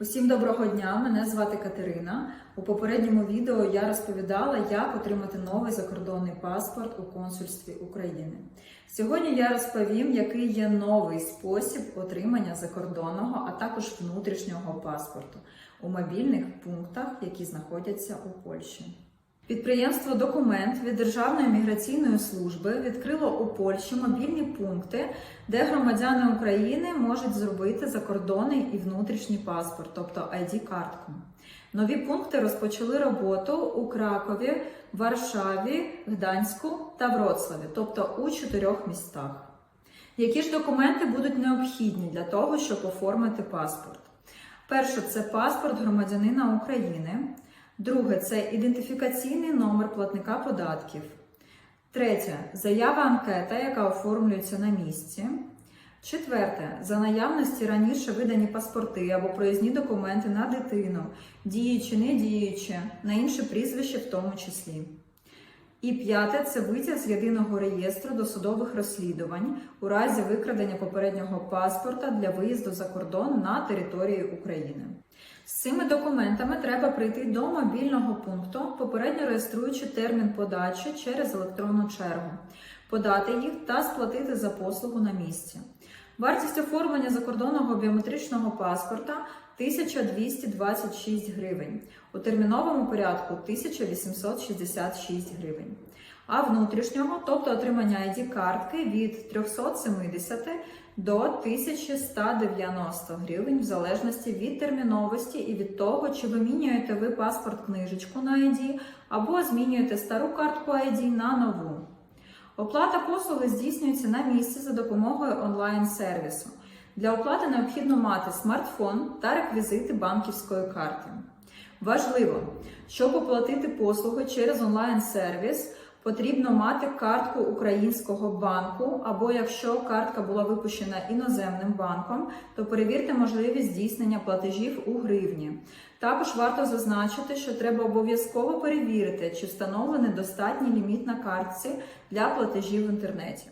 Усім доброго дня! Мене звати Катерина. У попередньому відео я розповідала, як отримати новий закордонний паспорт у консульстві України. Сьогодні я розповім, який є новий спосіб отримання закордонного, а також внутрішнього паспорту у мобільних пунктах, які знаходяться у Польщі. Підприємство Документ від Державної міграційної служби відкрило у Польщі мобільні пункти, де громадяни України можуть зробити закордонний і внутрішній паспорт, тобто ID-картку. Нові пункти розпочали роботу у Кракові, Варшаві, Гданську та Вроцлаві, тобто у чотирьох містах. Які ж документи будуть необхідні для того, щоб оформити паспорт? Перше, це паспорт громадянина України. Друге це ідентифікаційний номер платника податків. Третє заява анкета, яка оформлюється на місці. Четверте за наявності раніше видані паспорти або проїзні документи на дитину, діючі, не діючі, на інше прізвище в тому числі. І п'яте це витяг з єдиного реєстру досудових розслідувань у разі викрадення попереднього паспорта для виїзду за кордон на території України. З цими документами треба прийти до мобільного пункту, попередньо реєструючи термін подачі через електронну чергу, подати їх та сплатити за послугу на місці. Вартість оформлення закордонного біометричного паспорта 1226 гривень, у терміновому порядку 1866 гривень. А внутрішнього, тобто отримання ID-картки від 370 до 1190 гривень, в залежності від терміновості і від того, чи вимінюєте ви паспорт книжечку на ID або змінюєте стару картку ID на нову. Оплата послуги здійснюється на місці за допомогою онлайн-сервісу. Для оплати необхідно мати смартфон та реквізити банківської карти. Важливо, щоб оплатити послуги через онлайн-сервіс, потрібно мати картку українського банку, або якщо картка була випущена іноземним банком, то перевірте можливість здійснення платежів у гривні. Також варто зазначити, що треба обов'язково перевірити, чи встановлений достатній ліміт на картці для платежів в інтернеті.